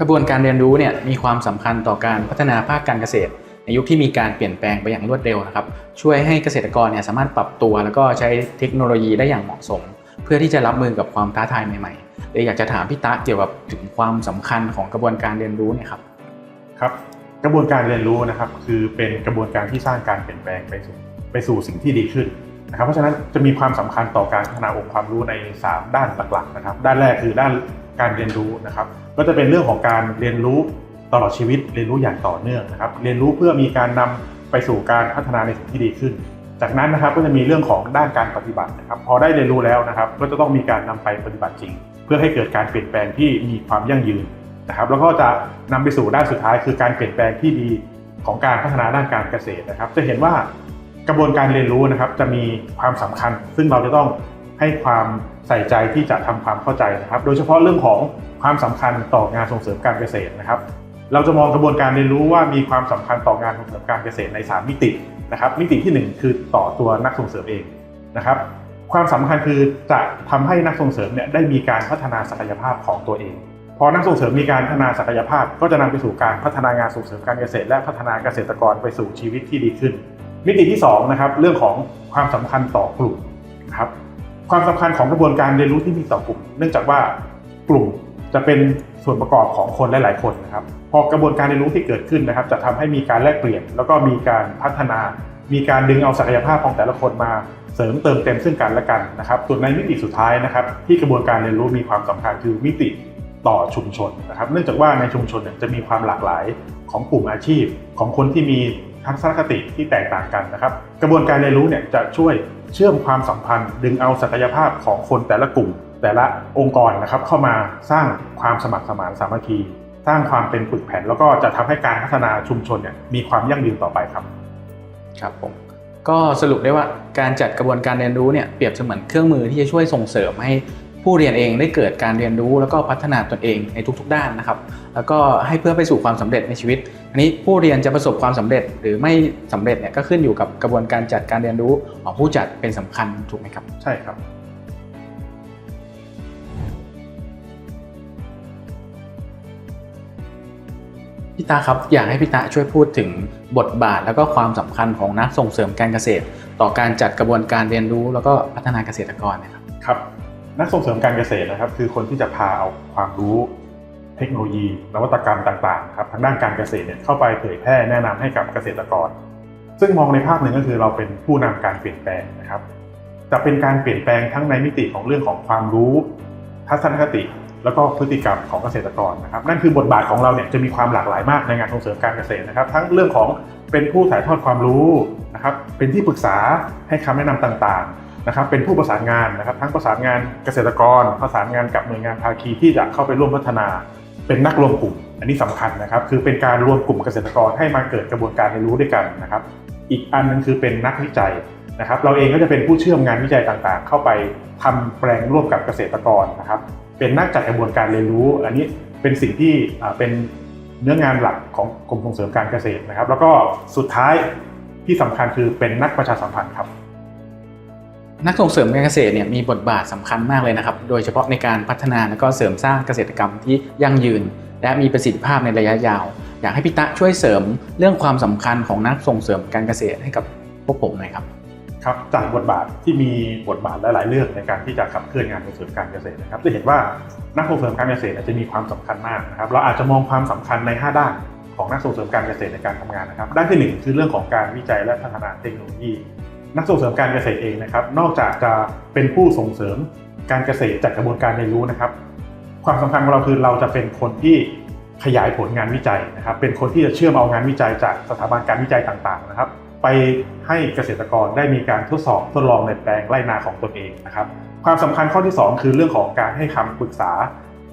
กระบวนการเรียนรู้เนี่ยมีความสำคัญต่อการพัฒนาภาคการเกษตร ในยุคที่มีการเปลี่ยนแปลงไปอย่างรวดเร็วนะครับ ช่วยให้เกษตรกรเนี่ยสามารถปรับตัว แล้วก็ใช้เทคโนโลยีได้อย่างเหมาะสม เพื่อที่จะรับมือกับความท้าทายใหม่ๆเลยอยากจะถามพี่ตะเกี่ยวกับถึงความสำคัญของกระบวนการเรียนรู้เนี่ยครับครับ กระบวนการเรียนรู้นะครับ คือเป็นกระบวนการที่สร้างการเปลี่ยนแปลงไปสู่ไปสู่สิ่งที่ดีขึ้นนะครับเพราะฉะนั้นจะมีความสำคัญต่อการพัฒนาองค์ความรู้ใน 3 ด้านหลักๆนะครับ ด้านแรกคือด้าน การเรียนรู้นะครับ ก็จะเป็นเรื่องของการเรียนรู้ตลอดชีวิต เรียนรู้อย่างต่อเนื่องนะครับ เรียนรู้เพื่อมีการนำไปสู่การพัฒนาในสิ่งที่ดีขึ้น จากนั้นนะครับก็จะมีเรื่องของด้านการปฏิบัตินะครับ พอได้เรียนรู้แล้วนะครับ ก็จะต้องมีการนำไปปฏิบัติจริง เพื่อให้เกิดการเปลี่ยนแปลงที่มีความยั่งยืนนะครับ แล้วก็จะนำไปสู่ด้านสุดท้าย คือการเปลี่ยนแปลงที่ดีของการพัฒนาด้านการเกษตรนะครับ จะเห็นว่ากระบวนการเรียนรู้นะครับจะมีความสำคัญ ซึ่งเราจะต้อง ให้ความใส่ใจที่จะทำความเข้าใจนะครับ โดยเฉพาะเรื่องของความสำคัญต่องานส่งเสริมการเกษตรนะครับ เราจะมองกระบวนการเรียนรู้ว่ามีความสำคัญต่องานส่งเสริมการเกษตรใน 3 มิตินะครับ มิติทีหนึ่1 คือต่อตัวนักส่งเสริมเองนะครับ ความสำคัญคือจะทำให้นักส่งเสริมเนี่ยได้มีการพัฒนาศักยภาพของตัวเองพอนักส่งเสริมมีการพัฒนาศักยภาพ ก็จะนำไปสู่การพัฒนางานส่งเสริมการเกษตร และพัฒนาเกษตรกรไปสู่ชีวิตที่ดีขึ้น มิติที่2นะครับเรื่องของความสำคัญต่อกลุ่มนะครับ ความสำคัญของกระบวนการเรียนรู้ที่มีต่อกลุ่ม เนื่องจากว่ากลุ่มจะเป็นส่วนประกอบของคนหลาย ๆ คนนะครับ พอกระบวนการเรียนรู้ที่เกิดขึ้นนะครับ จะทำให้มีการแลกเปลี่ยน แล้วก็มีการพัฒนา มีการดึงเอาศักยภาพของแต่ละคนมาเสริมเติมเต็มซึ่งกันและกันนะครับ ส่วนในมิติสุดท้ายนะครับ ที่กระบวนการเรียนรู้มีความสำคัญคือมิติต่อชุมชนนะครับ เนื่องจากว่าในชุมชนจะมีความหลากหลายของกลุ่มอาชีพของคนที่มี ทัศนคติที่แตกต่างกันนะครับ กระบวนการเรียนรู้เนี่ยจะช่วยเชื่อมความสัมพันธ์ ดึงเอาศักยภาพของคนแต่ละกลุ่ม แต่ละองค์กรนะครับ เข้ามาสร้างความสมัครสมานสามัคคี สร้างความเป็นปึกแผ่น แล้วก็จะทำให้การพัฒนาชุมชนเนี่ยมีความยั่งยืนต่อไปครับครับผมก็สรุปได้ว่าการจัดกระบวนการเรียนรู้เนี่ยเปรียบเสมือนเครื่องมือที่จะช่วยส่งเสริมให้ ผู้เรียนเองได้เกิดการเรียนรู้แล้วก็พัฒนาตนเองในทุกๆ ด้านนะครับ แล้วก็ให้เพื่อไปสู่ความสำเร็จในชีวิต อันนี้ผู้เรียนจะประสบความสำเร็จหรือไม่สำเร็จเนี่ยก็ขึ้นอยู่กับกระบวนการจัดการเรียนรู้ของผู้จัดเป็นสำคัญถูกไหมครับ ใช่ครับพี่ตาครับอยากให้พี่ตาช่วยพูดถึงบทบาทแล้วก็ความสำคัญของนักส่งเสริมการเกษตร ต่อการจัดกระบวนการเรียนรู้แล้วก็พัฒนาเกษตรกรนะครับครับ นักส่งเสริมการเกษตรนะครับ คือคนที่จะพาเอาความรู้เทคโนโลยี นวัตกรรมต่างๆครับทางด้านการเกษตรเนี่ยเข้าไปเผยแพร่แนะนำให้กับเกษตรกร ซึ่งมองในภาพหนึ่งก็คือเราเป็นผู้นำการเปลี่ยนแปลงนะครับ จะเป็นการเปลี่ยนแปลงทั้งในมิติของเรื่องของความรู้ ทัศนคติ แล้วก็พฤติกรรมของเกษตรกรนะครับ นั่นคือบทบาทของเราเนี่ยจะมีความหลากหลายมากในงานส่งเสริมการเกษตรนะครับ ทั้งเรื่องของเป็นผู้ถ่ายทอดความรู้นะครับ เป็นที่ปรึกษาให้คำแนะนำต่างๆ นะครับเป็นผู้ประสานงานนะครับทั้งประสานงานเกษตรกร ประสานงานกับหน่วยงานภาคีที่จะเข้าไปร่วมพัฒนา เป็นนักรวมกลุ่ม อันนี้สำคัญนะครับ คือเป็นการรวมกลุ่มเกษตรกรให้มาเกิดกระบวนการเรียนรู้ด้วยกันนะครับ อีกอันนึงคือเป็นนักวิจัยนะครับ เราเองก็จะเป็นผู้เชื่อมงานวิจัยต่างๆ เข้าไปทำแปลงร่วมกับเกษตรกรนะครับ เป็นนักจัดกระบวนการเรียนรู้ อันนี้เป็นสิ่งที่เป็นเนื้องานหลักของกรมส่งเสริมการเกษตรนะครับ แล้วก็สุดท้ายที่สำคัญคือเป็นนักประชาสัมพันธ์ครับ นักส่งเสริมการเกษตรเนี่ยมีบทบาทสำคัญมากเลยนะครับ โดยเฉพาะในการพัฒนาและก็เสริมสร้างเกษตรกรรมที่ยั่งยืน และมีประสิทธิภาพในระยะยาว อยากให้พี่ตะช่วยเสริมเรื่องความสำคัญของนักส่งเสริมการเกษตรให้กับพวกผมหน่อยครับครับจากบทบาทที่มีบทบาทหลาย ๆ เรื่องในการที่จะขับเคลื่อนงานส่งเสริมการเกษตรนะครับจะเห็นว่านักส่งเสริมการเกษตรจะมีความสำคัญมากนะครับเราอาจจะมองความสำคัญใน 5 ด้านของนักส่งเสริมการเกษตรในการทำงานนะครับด้านที่ 1 คือเรื่องของการวิจัยและพัฒนาเทคโนโลยี นักส่งเสริมการเกษตรเองนะครับ นอกจากจะเป็นผู้ส่งเสริมการเกษตรจากกระบวนการเรียนรู้นะครับ ความสำคัญของเราคือเราจะเป็นคนที่ขยายผลงานวิจัยนะครับ เป็นคนที่จะเชื่อมเอางานวิจัยจากสถาบันการวิจัยต่างๆนะครับ ไปให้เกษตรกรได้มีการทดสอบทดลองในแปลงไร่นาของตนเองนะครับ ความสำคัญข้อที่ 2 คือเรื่องของการให้คำปรึกษา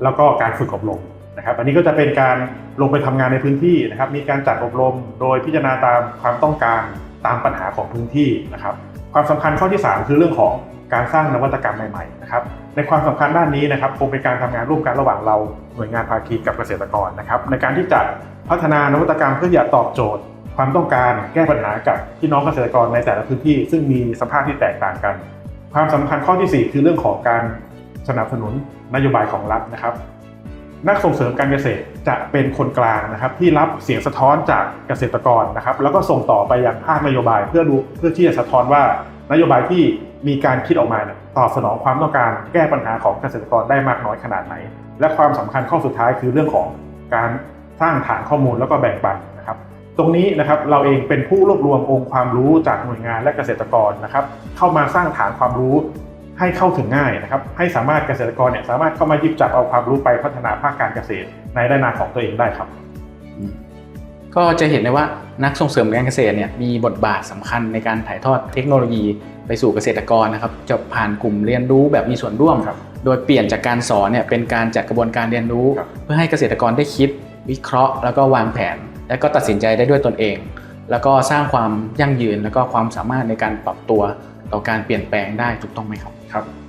แล้วก็การฝึกอบรมนะครับ อันนี้ก็จะเป็นการลงไปทำงานในพื้นที่นะครับ มีการจัดอบรมโดยพิจารณาตามความต้องการ ตามปัญหาของพื้นที่นะครับ ความสำคัญข้อที่ 3 คือเรื่องของการสร้างนวัตกรรมใหม่ๆนะครับในความสำคัญด้านนี้นะครับคงเป็นการทำงานร่วมกันระหว่างเราหน่วยงานภาคีกับเกษตรกรนะครับ ในการที่จะพัฒนานวัตกรรมเพื่อจะตอบโจทย์ ความต้องการแก้ปัญหากับพี่น้องเกษตรกรในแต่ละพื้นที่ ซึ่งมีสภาพที่แตกต่างกัน ความสำคัญข้อที่ 4 คือเรื่องของการสนับสนุนนโยบายของรัฐนะครับ นักส่งเสริมการเกษตรจะเป็นคนกลางนะครับที่รับเสียงสะท้อนจากเกษตรกรนะครับแล้วก็ส่งต่อไปยังภาคนโยบาย เพื่อดูเพื่อที่จะสะท้อนว่านโยบายที่มีการคิดออกมาเนี่ยตอบสนองความต้องการแก้ปัญหาของเกษตรกรได้มากน้อยขนาดไหน และความสำคัญข้อสุดท้ายคือเรื่องของการสร้างฐานข้อมูลแล้วก็แบ่งปันนะครับ ตรงนี้นะครับเราเองเป็นผู้รวบรวมองค์ความรู้จากหน่วยงานและเกษตรกรนะครับเข้ามาสร้างฐานความรู้ ให้เข้าถึงง่ายนะครับให้สามารถเกษตรกรเนี่ยสามารถเข้ามาหยิบจับเอาความรู้ไปพัฒนาภาคการเกษตรในด้านนาของตัวเองได้ครับ ก็จะเห็นได้ว่านักส่งเสริมการเกษตรเนี่ยมีบทบาทสำคัญในการถ่ายทอดเทคโนโลยีไปสู่เกษตรกรนะครับจะผ่านกลุ่มเรียนรู้แบบมีส่วนร่วมครับโดยเปลี่ยนจากการสอนเนี่ยเป็นการจัดกระบวนการเรียนรู้ครับเพื่อให้เกษตรกรได้คิด วิเคราะห์ แล้วก็วางแผน และก็ตัดสินใจได้ด้วยตนเอง แล้วก็สร้างความยั่งยืน แล้วก็ความสามารถในการปรับตัวต่อการเปลี่ยนแปลงได้ถูกต้องไหมครับ ครับ